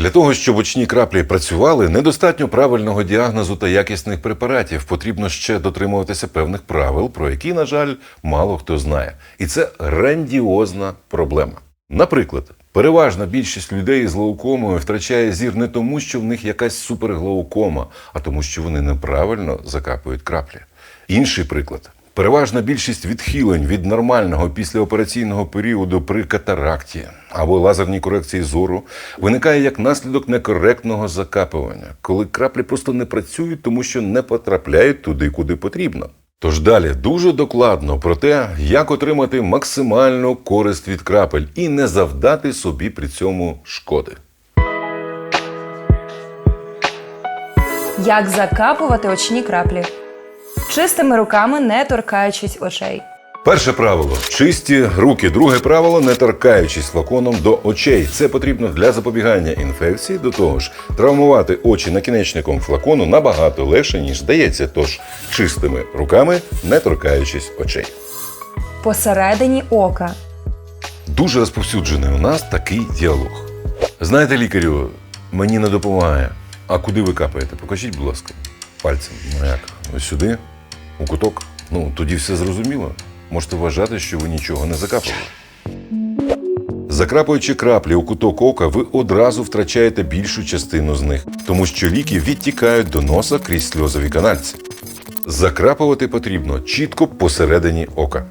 Для того, щоб очні краплі працювали, недостатньо правильного діагнозу та якісних препаратів. Потрібно ще дотримуватися певних правил, про які, на жаль, мало хто знає. І це грандіозна проблема. Наприклад, переважна більшість людей з глаукомою втрачає зір не тому, що в них якась суперглаукома, а тому, що вони неправильно закапують краплі. Інший приклад. Переважна більшість відхилень від нормального післяопераційного періоду при катаракті або лазерній корекції зору виникає як наслідок некоректного закапування, коли краплі просто не працюють, тому що не потрапляють туди, куди потрібно. Тож далі дуже докладно про те, як отримати максимальну користь від крапель і не завдати собі при цьому шкоди. Як закапувати очні краплі? Чистими руками, не торкаючись очей. Перше правило чисті руки. Друге правило не торкаючись флаконом до очей. Це потрібно для запобігання інфекції. До того ж, травмувати очі накінечником флакону набагато легше, ніж здається. Тож чистими руками, не торкаючись очей. Посередині ока. Дуже розповсюджений у нас такий діалог. Знаєте, лікарю, мені не допомагає. А куди ви капаєте? Покажіть, будь ласка, пальцем. Ну як? Ось сюди, у куток. Ну, тоді все зрозуміло. Можете вважати, що ви нічого не закапали. Закрапуючи краплі у куток ока, ви одразу втрачаєте більшу частину з них, тому що ліки відтікають до носа крізь сльозові канальці. Закрапувати потрібно чітко посередині ока.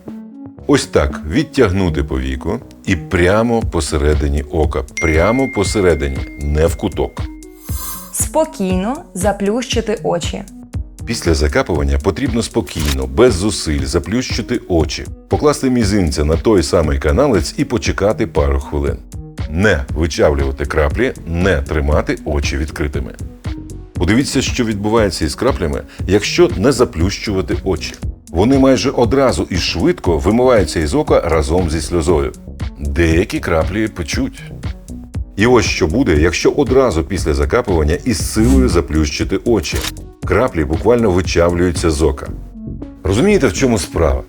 Ось так відтягнути повіку і прямо посередині ока, прямо посередині, не в куток. Спокійно заплющити очі. Після закапування потрібно спокійно, без зусиль заплющити очі, покласти мізинця на той самий каналець і почекати пару хвилин. Не вичавлювати краплі, не тримати очі відкритими. Подивіться, що відбувається із краплями, якщо не заплющувати очі. Вони майже одразу і швидко вимиваються із ока разом зі сльозою. Деякі краплі печуть. І ось що буде, якщо одразу після закапування із силою заплющити очі. Краплі буквально вичавлюються з ока. Розумієте, в чому справа?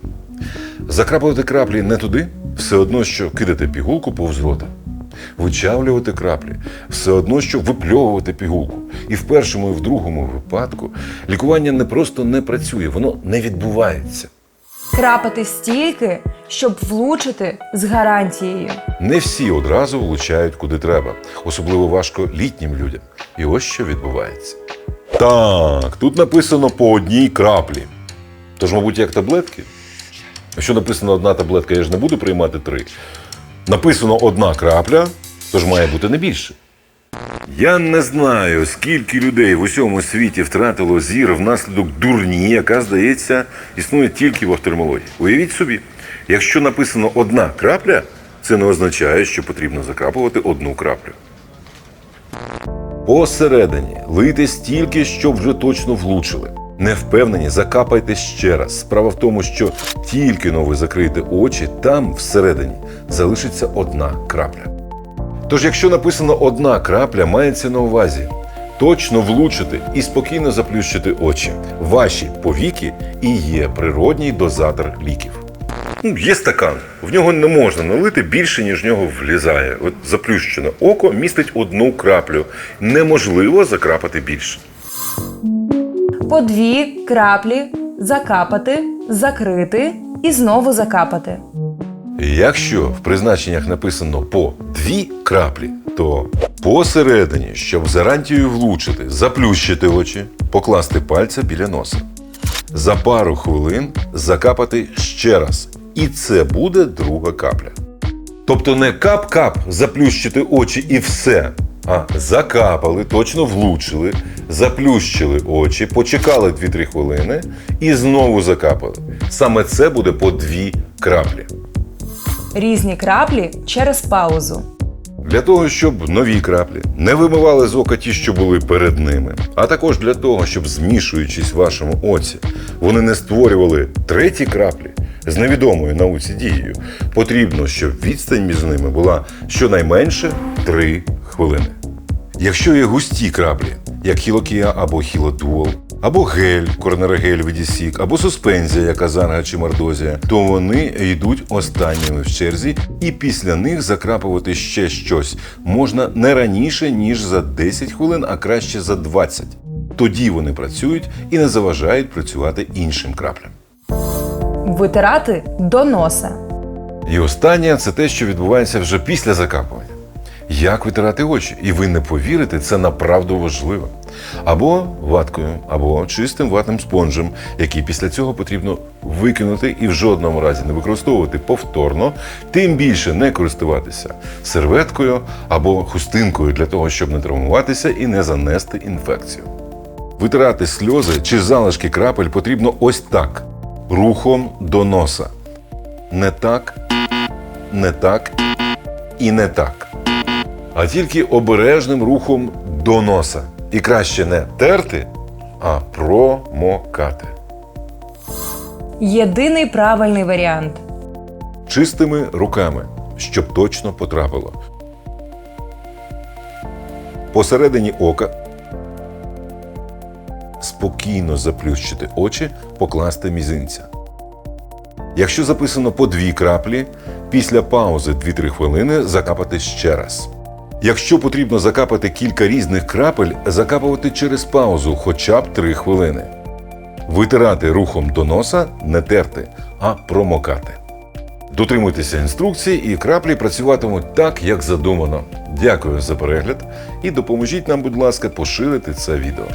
Закрапувати краплі не туди все одно, що кидати пігулку повз рота. Вичавлювати краплі все одно, що випльовувати пігулку. І в першому, і в другому випадку лікування не просто не працює, воно не відбувається. Крапати стільки, щоб влучити з гарантією. Не всі одразу влучають куди треба, особливо важко літнім людям. І ось що відбувається. Так, тут написано по одній краплі. Тож, мабуть, як таблетки. Якщо написано одна таблетка, я ж не буду приймати три. Написано одна крапля, тож має бути не більше. Я не знаю, скільки людей в усьому світі втратило зір внаслідок дурні, яка, здається, існує тільки в офтальмології. Уявіть собі, якщо написано одна крапля, це не означає, що потрібно закрапувати одну краплю. Посередині лийте стільки, щоб вже точно влучили. Не впевнені, закапайте ще раз. Справа в тому, що тільки но ви закриєте очі, там всередині залишиться одна крапля. Тож, якщо написано одна крапля, мається на увазі точно влучити і спокійно заплющити очі. Ваші повіки і є природній дозатор ліків. Ну, є стакан, в нього не можна налити більше, ніж в нього влізає. От заплющене око містить одну краплю. Неможливо закрапати більше. По дві краплі закапати, закрити і знову закапати. Якщо в призначеннях написано по дві краплі, то посередині, щоб з гарантією влучити, заплющити очі, покласти пальця біля носа. За пару хвилин закапати ще раз. І це буде друга капля. Тобто не кап-кап заплющити очі і все. А закапали, точно влучили, заплющили очі, почекали 2-3 хвилини і знову закапали. Саме це буде по дві краплі. Різні краплі через паузу. Для того, щоб нові краплі не вимивали з ока ті, що були перед ними, а також для того, щоб змішуючись в вашому оці, вони не створювали треті краплі з невідомою науці дією, потрібно, щоб відстань між ними була щонайменше 3 хвилини. Якщо є густі краплі, як хілокія або хілодуол, або гель, коронерогель відісік, або суспензія, як азанга чи мордозія, то вони йдуть останніми в черзі, і після них закрапувати ще щось можна не раніше, ніж за 10 хвилин, а краще за 20. Тоді вони працюють і не заважають працювати іншим краплям. Витирати до носа. І останнє це те, що відбувається вже після закапування. Як витирати очі? І ви не повірите, це направду важливо. Або ваткою, або чистим ватним спонжем, який після цього потрібно викинути і в жодному разі не використовувати повторно, тим більше не користуватися серветкою або хустинкою для того, щоб не травмуватися і не занести інфекцію. Витирати сльози чи залишки крапель потрібно ось так: рухом до носа. Не так, не так і не так. А тільки обережним рухом до носа. І краще не терти, а промокати. Єдиний правильний варіант. Чистими руками, щоб точно потрапило. Посередині ока спокійно заплющити очі, покласти мізинця. Якщо записано по дві краплі, після паузи 2-3 хвилини закапати ще раз. Якщо потрібно закапати кілька різних крапель, закапувати через паузу хоча б 3 хвилини. Витирати рухом до носа, не терти, а промокати. Дотримуйтеся інструкцій, і краплі працюватимуть так, як задумано. Дякую за перегляд і допоможіть нам, будь ласка, поширити це відео.